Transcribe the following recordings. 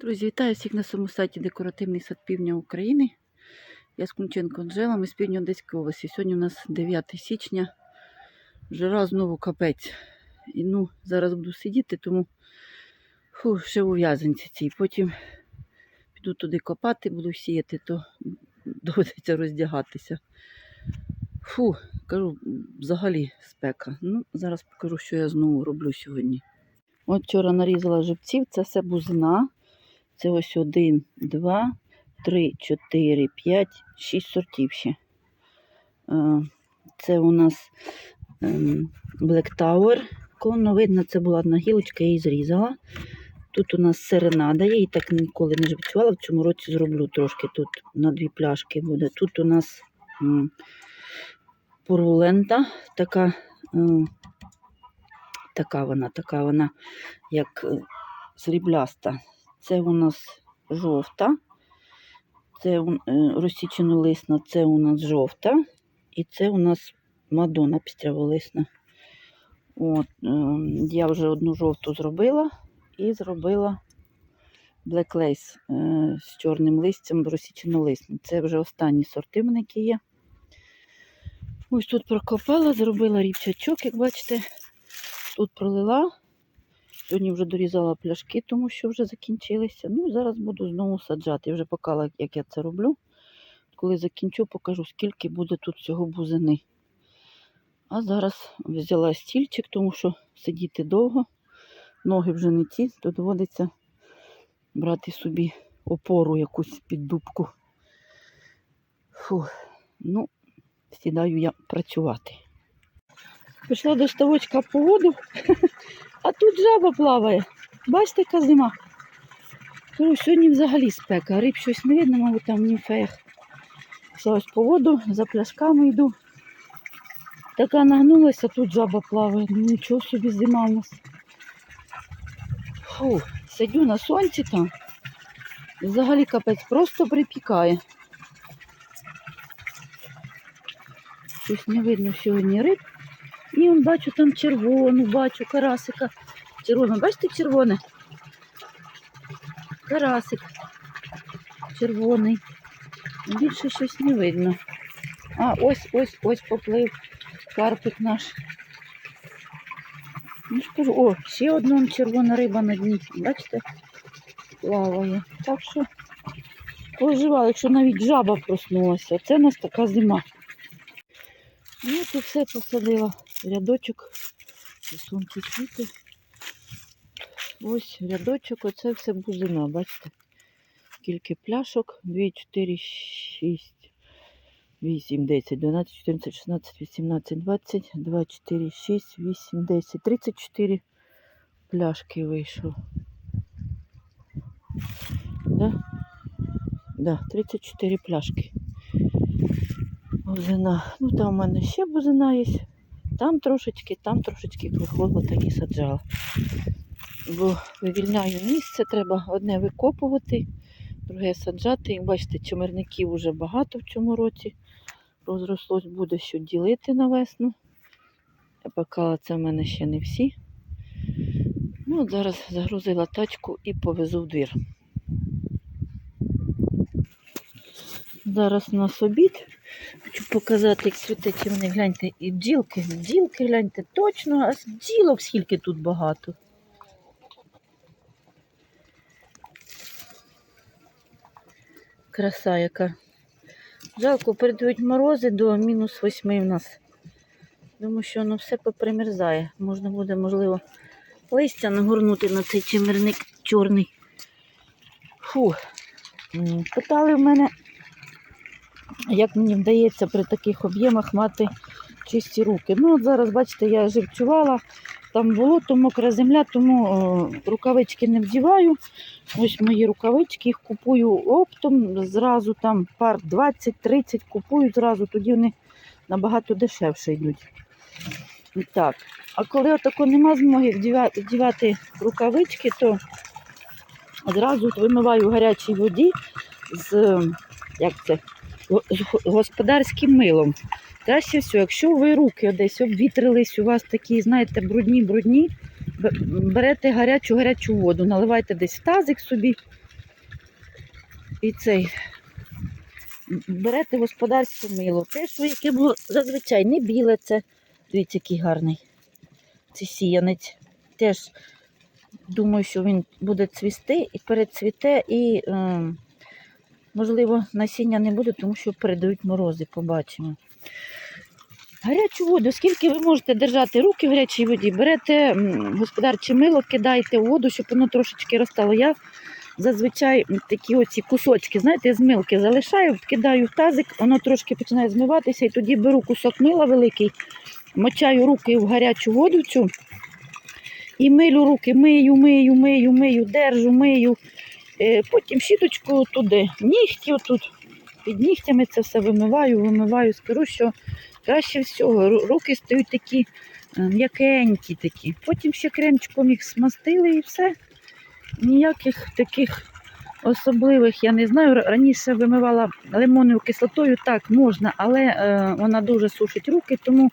Друзі, вітаю всіх на своєму сайті Декоративний сад Півдня України. Я з Кунченко Анжела, ми з півдня Одеської області. Сьогодні у нас 9 січня. Жара знову капець. І ну, зараз буду сидіти, тому фу, ще у в'язанці цій. Потім піду туди копати, буду сіяти, то доведеться роздягатися. Фу, кажу, взагалі спека. Ну, зараз покажу, що я знову роблю сьогодні. От вчора нарізала живців, це все бузина. Це ось один, два, три, чотири, п'ять, шість сортів ще. Е, Це у нас ем, Black Tower. Колоно видно, це була одна гілочка, я її зрізала. Тут у нас серенада, я її так ніколи не жвицювала, в цьому році зроблю трошки тут на дві пляшки буде. Тут у нас м, пурулента, така, ем, така вона, така вона, як е, срібляста. Це у нас жовта, це е, розсіченолисна, це у нас жовта, і це у нас мадона пістряволисна. От, е, я вже одну жовту зробила і зробила е, з чорним листям розсіченолисним. Це вже останні сорти в мене які є. Ось тут прокопала, зробила рівчачок, як бачите, тут пролила. Сьогодні вже дорізала пляшки, тому що вже закінчилися. Ну і зараз буду знову саджати. Я вже показала, як я це роблю. Коли закінчу, покажу, скільки буде тут всього бузини. А зараз взяла стільчик, тому що сидіти довго, ноги вже не ті, то доводиться брати собі опору якусь під дубку. Фу, ну, сідаю я працювати. Пішла до ставочка по воду, а тут жаба плаває. Бачите, яка зима. Кажу, сьогодні взагалі спека. Риб щось не видно, мабуть, там в німфеях. Ось по воду, за пляшками йду. Така нагнулася, тут жаба плаває. Нічого собі зима у нас. Фу, сидю на сонці там. Взагалі капець просто припікає. Щось не видно сьогодні риб. І бачу там червону, бачу карасика. Червоне, бачите червоне? Карасик. Червоний. Більше щось не видно. А, ось, ось, ось поплив карпик наш. Ну ж кажу, о, ще одна червона риба на дні. Бачите? Плаває. Так що поживала, якщо навіть жаба проснулася. Це у нас така зима. Ну, тут все посадила. Рядочок. Сонце квіти. Ось рядочок, оце все бузина, бачите? Скільки пляшок? 2, 4, 6, 8, 10, 12, 14, 16, 18, 20, 2, 4, 6, 8, 10, 34 пляшки вийшло. Да? Да, 34 пляшки. Бузина. Ну там у мене ще бузина є. Там трошечки, там трошечки прихоло так і саджала. Бо вивільняю місце, треба одне викопувати, друге саджати. І бачите, чимерників вже багато в цьому році. Розрослось буде що ділити на весну. Я пакала це в мене ще не всі. Ну, от зараз загрузила тачку і повезу в двір. Зараз у нас обід. Хочу показати, як цвіте чимни. Гляньте, і бджілки, бджілки, гляньте, точно, а бджілок скільки тут багато. Краса яка. Жалко, передають морози до мінус восьми в нас. Думаю, що воно все попримерзає. Можна буде, можливо, листя нагорнути на цей чимерник чорний. Фу. Питали в мене, як мені вдається при таких об'ємах мати чисті руки. Ну, от зараз, бачите, я живцювала, там болото, мокра земля, тому о, рукавички не вдіваю. Ось мої рукавички, їх купую оптом, зразу там пар 20-30 купую зразу, тоді вони набагато дешевше йдуть. Так. А коли отако нема змоги вдівати, рукавички, то зразу вимиваю в гарячій воді з, як це, господарським милом. Краще всього, якщо ви руки десь обвітрились, у вас такі, знаєте, брудні-брудні, берете гарячу гарячу воду, наливайте десь в тазик собі і цей. Берете господарське мило. Те, що яке було зазвичай не біле, це дивіться, який гарний. Це сіянець. Теж думаю, що він буде цвісти і перецвіте, і, е, можливо, насіння не буде, тому що передають морози, побачимо. Гарячу воду, скільки ви можете держати руки в гарячій воді, берете господарче мило, кидаєте у воду, щоб воно трошечки розтало. Я зазвичай такі оці кусочки, знаєте, з милки залишаю, кидаю в тазик, воно трошки починає змиватися, і тоді беру кусок мила великий, мочаю руки в гарячу воду цю і милю руки, мию, мию, мию, мию, держу, мию. Е, Потім щіточку туди, нігті отут. Під нігтями це все вимиваю, вимиваю. Скажу, що краще всього руки стають такі е, м'якенькі такі. Потім ще кремчиком їх смастили і все. Ніяких таких особливих, я не знаю. Раніше вимивала лимонною кислотою, так можна, але е, вона дуже сушить руки, тому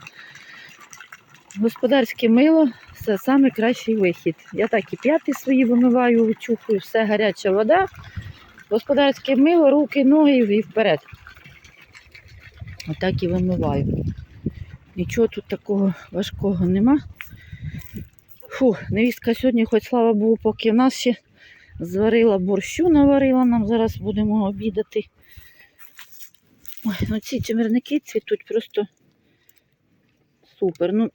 господарське мило це найкращий вихід. Я так і п'яти свої вимиваю, вичухую, все гаряча вода, господарське мило, руки, ноги і вперед. Отак і вимиваю. Нічого тут такого важкого нема. Фу, невістка сьогодні, хоч слава Богу, поки в нас ще зварила борщу, наварила, нам зараз будемо обідати. Ой, ну ці чимирники цвітуть просто супер. Ну,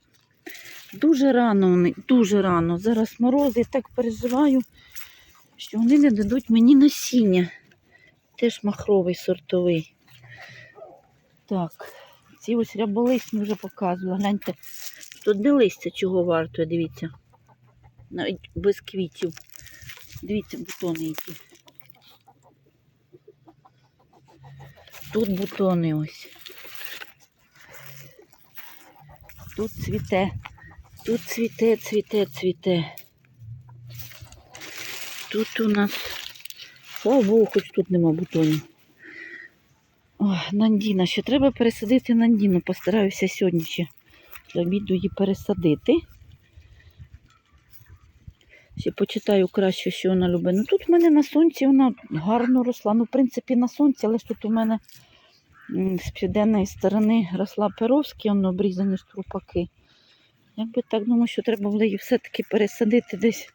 дуже рано вони, дуже рано. Зараз морози, так переживаю, що вони не дадуть мені насіння. Теж махровий сортовий. Так, ці ось ряболисні вже показувала. Гляньте, тут не листя чого вартує, дивіться. Навіть без квітів. Дивіться, бутони які. Тут бутони ось. Тут цвіте. Тут цвіте, цвіте, цвіте. Тут у нас, слава Богу, хоч тут нема бутонів. Нандіна, ще треба пересадити Нандіну. Постараюся сьогодні ще до обіду її пересадити. Ще почитаю краще, що вона любить. Ну тут в мене на сонці вона гарно росла. Ну, в принципі, на сонці, але ж тут у мене з південної сторони росла перовські, воно обрізані струпаки. Якби так думаю, що треба було її все-таки пересадити десь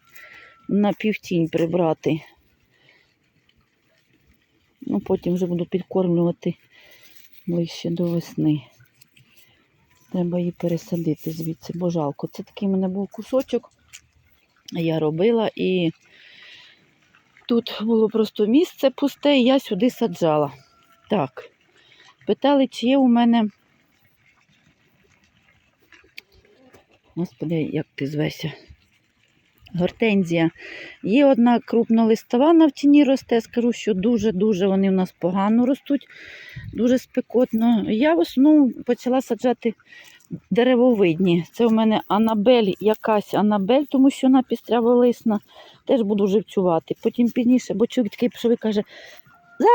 на півтінь прибрати. Ну, потім вже буду підкормлювати ближче до весни. Треба її пересадити звідси, бо жалко. Це такий в мене був кусочок. Я робила і тут було просто місце пусте, і я сюди саджала. Так. Питали, чи є у мене. Господи, як ти звешся? Гортензія. Є одна крупнолистова на втіні росте. Скажу, що дуже-дуже вони в нас погано ростуть, дуже спекотно. Я в основному почала саджати деревовидні. Це у мене Анабель, якась Анабель, тому що вона пістряволисна. Теж буду живцювати. Потім пізніше, бо чоловік такий пішов і каже,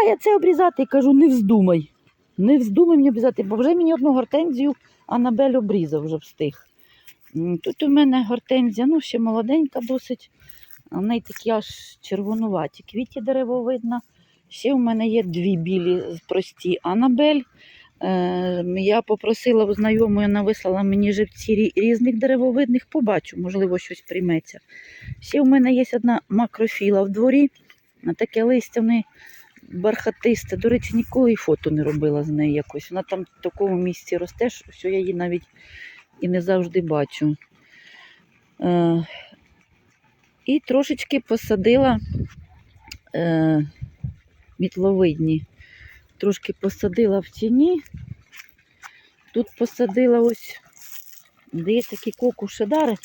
я це обрізати. Я кажу, не вздумай. Не вздумай мені обрізати, бо вже мені одну гортензію Анабель обрізав, вже встиг. Тут у мене гортензія, ну ще молоденька досить. В неї такі аж червонуваті квіті деревовидна. Ще у мене є дві білі прості Анабель. Е, Я попросила у знайомої, вона вислала мені живці рі- різних деревовидних, побачу, можливо, щось прийметься. Ще у мене є одна макрофіла в дворі, а таке листя в неї бархатисте. До речі, ніколи і фото не робила з неї якось. Вона там в такому місці росте, що я її навіть і не завжди бачу. Е, і трошечки посадила е, мітловидні. Трошки посадила в тіні. Тут посадила ось, де є такі кокушедари,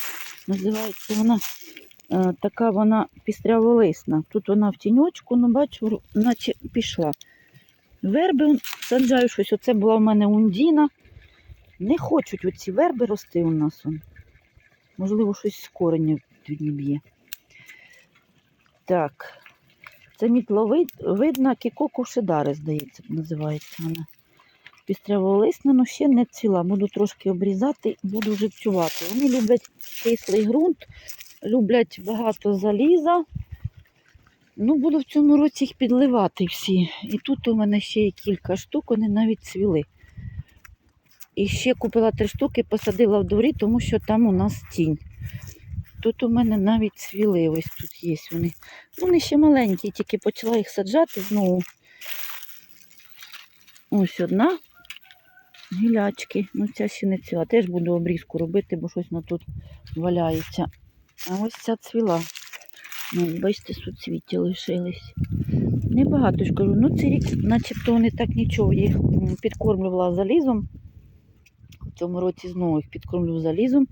називається вона така вона пістряволисна. Тут вона в тіньочку, ну бачу, наче пішла. Верби саджаю щось. Оце була в мене ундіна. Не хочуть оці верби рости у нас. Можливо, щось з корення б'є. Так. Це мітловидна кікоку шедари, здається, називається вона. Пістряволисна, але ще не ціла. Буду трошки обрізати, буду живцювати. Вони люблять кислий ґрунт, люблять багато заліза. Ну, буду в цьому році їх підливати всі. І тут у мене ще є кілька штук, вони навіть цвіли. І ще купила три штуки, посадила в дворі, тому що там у нас тінь. Тут у мене навіть цвіли, ось тут є вони. Вони ще маленькі, тільки почала їх саджати знову. Ось одна. Гілячки. Ну, ця ще не ціла. Теж буду обрізку робити, бо щось на тут валяється. А ось ця цвіла. Ну, бачите, суцвіття лишились. Небагато ж кажу. Ну, цей рік, начебто, вони так нічого. Я їх підкормлювала залізом. В цьому році знову їх підкормлю залізом,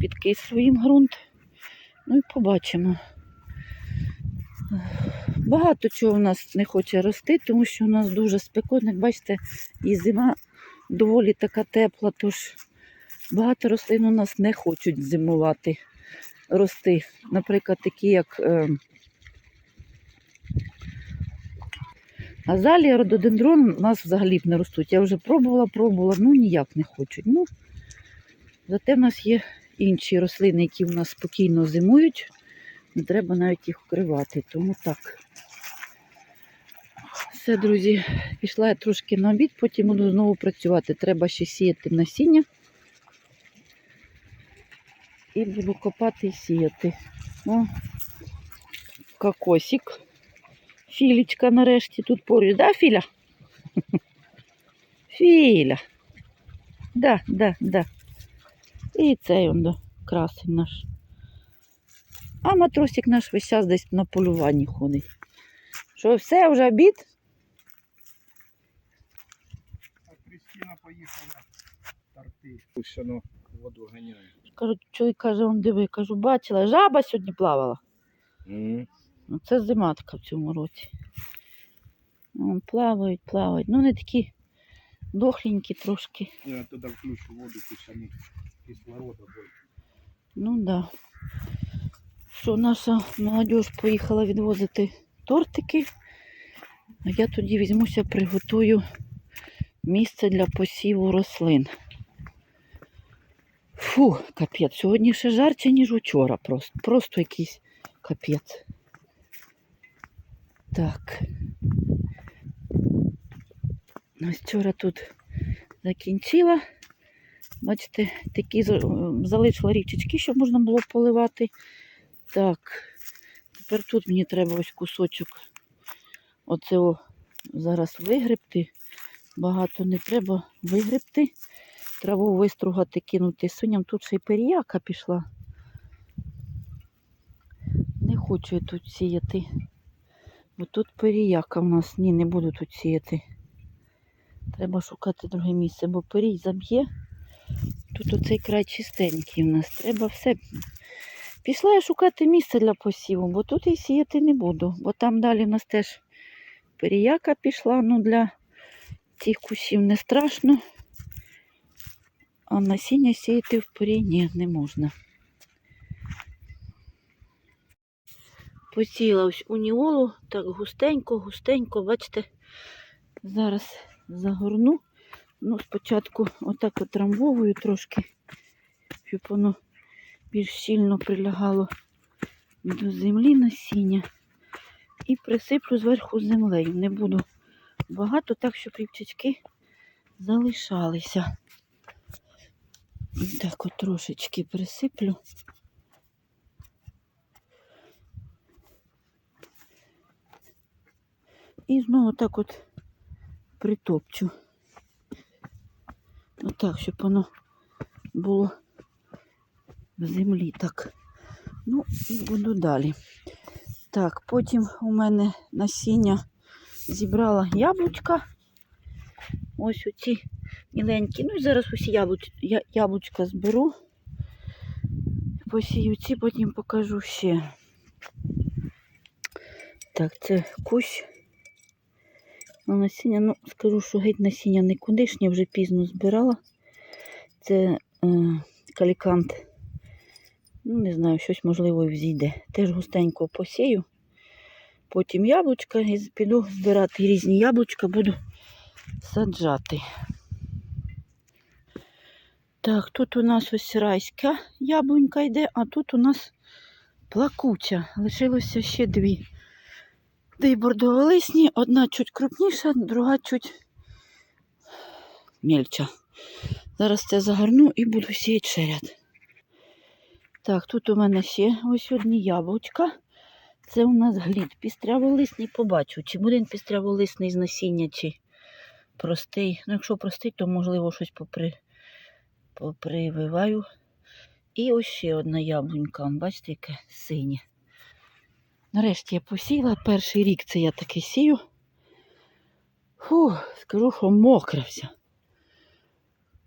підкислю їм ґрунт. Ну і побачимо. Багато чого в нас не хоче рости, тому що у нас дуже спекотно. Як Бачите, і зима доволі така тепла, тож багато рослин у нас не хочуть зимувати, рости. Наприклад, такі як е, азалія, рододендрон у нас взагалі б не ростуть. Я вже пробувала, пробувала, ну ніяк не хочуть. Ну, зате в нас є інші рослини, які в нас спокійно зимують. Не треба навіть їх вкривати, тому так. Все, друзі, пішла я трошки на обід, потім буду знову працювати. Треба ще сіяти насіння. І буду копати і сіяти. О, кокосик. Філічка нарешті тут поруч. Да, Філя? Філя. Да, да, да. І цей он, да, красень наш. А матросик наш весь час десь на полюванні ходить. Що все, вже обід? А Крістіна поїхала торти. Пусть воно воду ганяє. Кажу, чоловік каже, он диви, кажу, бачила, жаба сьогодні плавала. Mm. Ну, це зима така в цьому році. Вон, плавають, плавають. Ну, не такі дохленькі трошки. Я туди включу воду, вони кислорода буде. Ну да. Що наша молодь поїхала відвозити тортики. А я тоді візьмуся, приготую місце для посіву рослин. Фу, капець. Сьогодні ще жарче, ніж учора. Просто, просто якийсь капець. Так. Ось вчора тут закінчила. Бачите, такі залишила річечки, щоб можна було поливати. Так, тепер тут мені треба ось кусочок оце о, зараз вигребти. Багато не треба вигребти. Траву вистругати, кинути свиням. Тут ще й періяка пішла. Не хочу я тут сіяти. Бо тут періяка в нас. Ні, не буду тут сіяти. Треба шукати друге місце, бо перій заб'є. Тут оцей край чистенький у нас. Треба все. Пішла я шукати місце для посіву, бо тут і сіяти не буду. Бо там далі в нас теж періяка пішла. Ну для цих кусів не страшно. А насіння сіяти в порі ні, не можна. Посіяла ось уніолу, так густенько, густенько, бачите, зараз загорну. Ну, спочатку отак отрамбовую трошки, щоб воно більш щільно прилягало до землі насіння. І присиплю зверху землею. Не буду багато, так, щоб рівчачки залишалися. Так от трошечки присиплю. І знову так от притопчу. Отак, щоб воно було в землі так. Ну, і буду далі. Так, потім у мене насіння зібрала яблучка. Ось оці міленькі. Ну і зараз усі яблуч... я- яблучка зберу. Посію ці, потім покажу ще. Так, це кущ. На насіння, ну, скажу, що геть насіння не кудишнє, вже пізно збирала. Це е, калікант. Ну, не знаю, щось можливо і взійде. Теж густенько посію. Потім яблучка і піду збирати різні яблучка, буду саджати. Так, тут у нас ось райська яблунька йде, а тут у нас плакуча. Лишилося ще дві. Дві бордоволисні, одна чуть крупніша, друга чуть мельча. Зараз це загорну і буду сіяти ще. Так, тут у мене ще ось одні яблучка. Це у нас глід пістряволисний. Побачу, чи буде він пістряволисний з насіння, чи простий. Ну, якщо простий, то можливо щось попри... попрививаю. І ось ще одна яблунька. Бачите, яке синє. Нарешті я посіяла. Перший рік це я таки сію. Фу, скажу, що мокре все.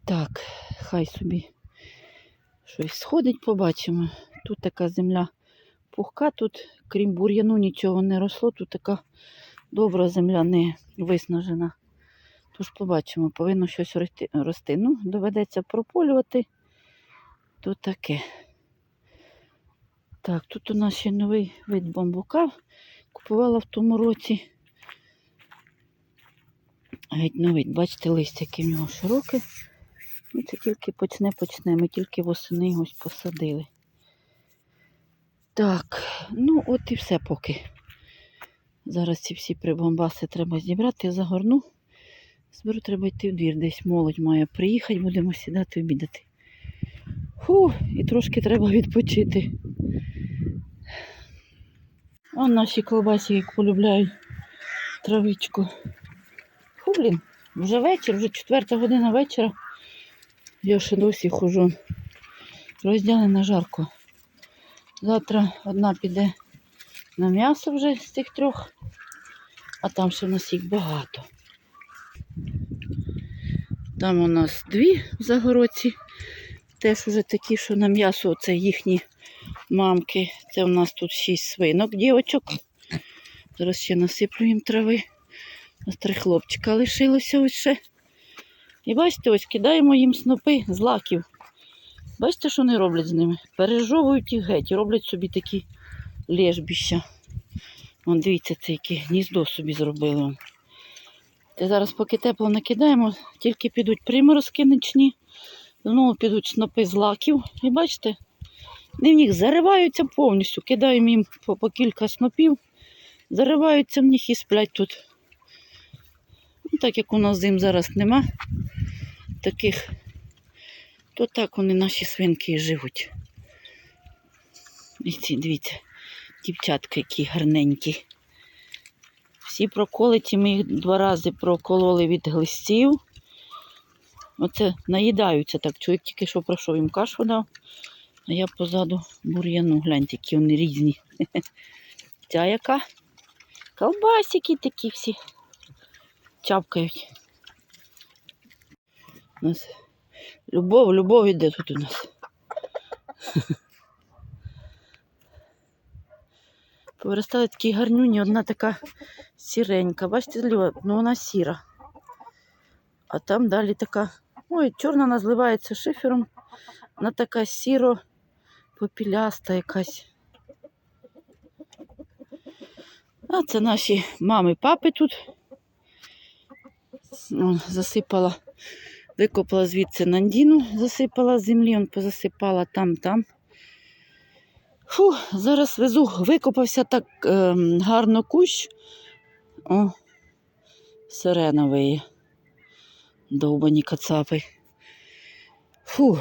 Так, хай собі щось сходить, побачимо. Тут така земля пухка, тут, крім бур'яну, нічого не росло. Тут така добра земля не виснажена. Тож побачимо, повинно щось рости. Ну, доведеться прополювати. То таке. Так, тут у нас ще новий вид бамбука. Купувала в тому році. Геть новий, бачите, листя, яке в нього широке. Ну, це тільки почне почне. Ми тільки восени ось посадили. Так, ну от і все поки. Зараз ці всі прибамбаси треба зібрати, загорну. Зберу, треба йти в двір. Десь молодь має приїхати, будемо сідати обідати. Фу, і трошки треба відпочити. Вон наші колбасі, як полюбляють травичку. Фу, блін, вже вечір, вже четверта година вечора. Я ще досі хожу. Розділена жарко. Завтра одна піде на м'ясо вже з цих трьох, а там ще нас їх багато. Там у нас дві в загородці. Теж уже такі, що на м'ясо це їхні мамки. Це у нас тут шість свинок, дівочок. Зараз ще насиплю їм трави. Ось три хлопчика лишилося ось ще. І бачите, ось кидаємо їм снопи з лаків. Бачите, що вони роблять з ними? Пережовують їх геть і роблять собі такі лежбища. Вон, дивіться, це яке гніздо собі зробили. Зараз, поки тепло накидаємо, тільки підуть приморозки нічні, знову підуть снопи з лаків. І бачите, вони в них зариваються повністю. Кидаємо їм по, по кілька снопів, зариваються в них і сплять тут. Ну, так як у нас зим зараз нема таких, то так вони наші свинки і живуть. І ці, дивіться, дівчатка, які гарненькі. Всі проколиті, ми їх два рази прокололи від глистів. Оце наїдаються так. Чоловік тільки що пройшов їм кашу дав, а я позаду бур'яну. Гляньте, які вони різні. Ця яка? Колбасики такі всі чапкають. У нас любов, любов іде тут у нас. Повиростали такі гарнюні, одна така сіренька. Бачите, зліва, ну вона сіра. А там далі така. Ой, чорна вона зливається шифером. Вона така сіро попіляста якась. А це наші мами, папи тут. О, засипала, викопала звідси нандіну, засипала землі, он позасипала там, там. Фу, зараз везу, викопався так ем, гарно кущ. О, сиреновий. Довбані кацапи. Фу.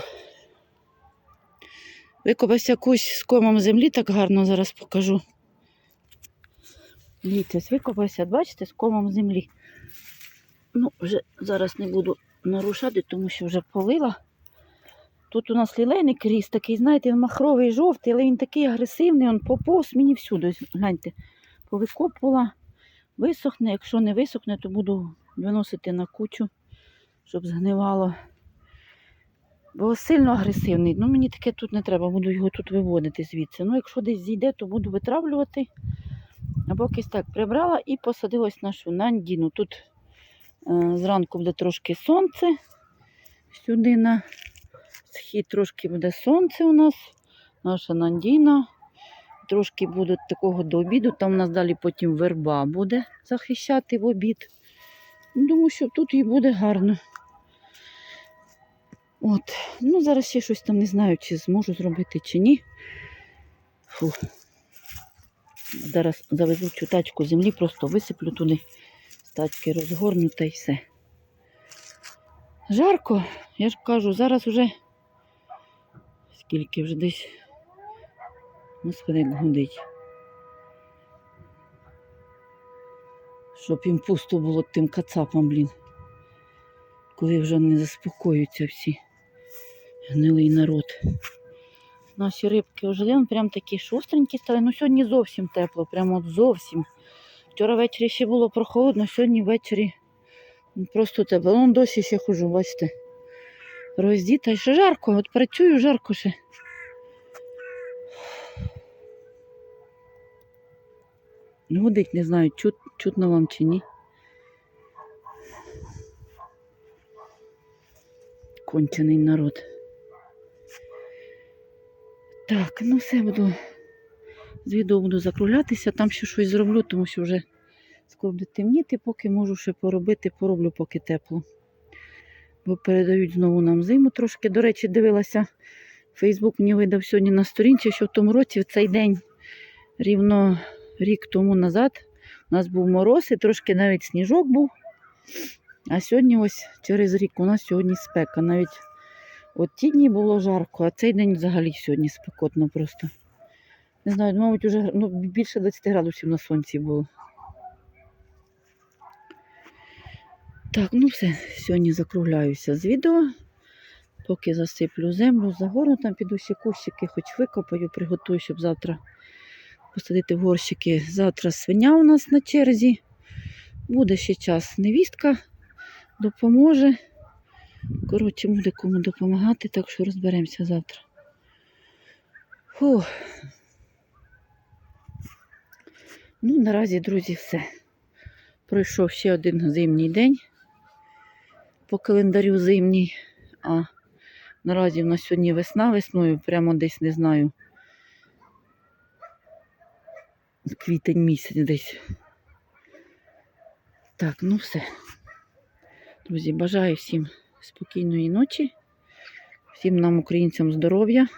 Викопався кущ з комом землі, так гарно зараз покажу. Дивіться, викопався, бачите, з комом землі. Ну, вже зараз не буду нарушати, тому що вже полила. Тут у нас лілейник ріс такий, знаєте, він махровий, жовтий, але він такий агресивний, він поповз мені всюди. Гляньте, повикопувала, висохне. Якщо не висохне, то буду виносити на кучу, щоб згнивало. Бо сильно агресивний. Ну, мені таке тут не треба, буду його тут виводити звідси. Ну, якщо десь зійде, то буду витравлювати. Або якось так прибрала і посадилась нашу нандіну. Тут е, зранку буде трошки сонце. Сюди на схід трошки буде сонце у нас. Наша нандіна. Трошки буде такого до обіду. Там у нас далі потім верба буде захищати в обід. Думаю, що тут їй буде гарно. От. Ну, зараз ще щось там не знаю, чи зможу зробити, чи ні. Фу. Зараз завезу цю тачку землі, просто висиплю туди. З тачки розгорну та й все. Жарко, я ж кажу, зараз вже скільки вже десь. Господи, як гудить. Щоб їм пусто було тим кацапам, блін. Коли вже не заспокоюються всі. Гнилий народ. Наші рибки ожили, прям такі шустренькі стали. Ну сьогодні зовсім тепло, прямо от зовсім. Вчора ввечері ще було прохолодно, сьогодні ввечері ну, просто тепло. Вон досі ще хожу, бачите. Роздіта, і ще жарко, от працюю, жарко ще. Гудить, не знаю, чут, чутно вам чи ні. Кончений народ. Так, ну все буду. З відео буду закруглятися, там ще щось зроблю, тому що вже скоро буде темніти, поки можу ще поробити, пороблю, поки тепло. Бо передають знову нам зиму трошки. До речі, дивилася. Фейсбук мені видав сьогодні на сторінці, що в тому році в цей день рівно рік тому назад у нас був мороз і трошки навіть сніжок був. А сьогодні ось через рік у нас сьогодні спека. Навіть от ті дні було жарко, а цей день взагалі сьогодні спекотно просто. Не знаю, мабуть, уже ну, більше 20 градусів на сонці було. Так, ну все, сьогодні закругляюся з відео. Поки засиплю землю, загорну там піду ще кущики, хоч викопаю, приготую, щоб завтра посадити в горщики. Завтра свиня у нас на черзі. Буде ще час. Невістка допоможе. Коротше, буде кому допомагати, так що розберемося завтра. Фух. Ну, наразі, друзі, все. Пройшов ще один зимній день по календарю зимній. А наразі в нас сьогодні весна весною, прямо десь не знаю. Квітень місяць десь. Так, ну все. Друзі, бажаю всім спокійної ночі, всім нам, українцям, здоров'я.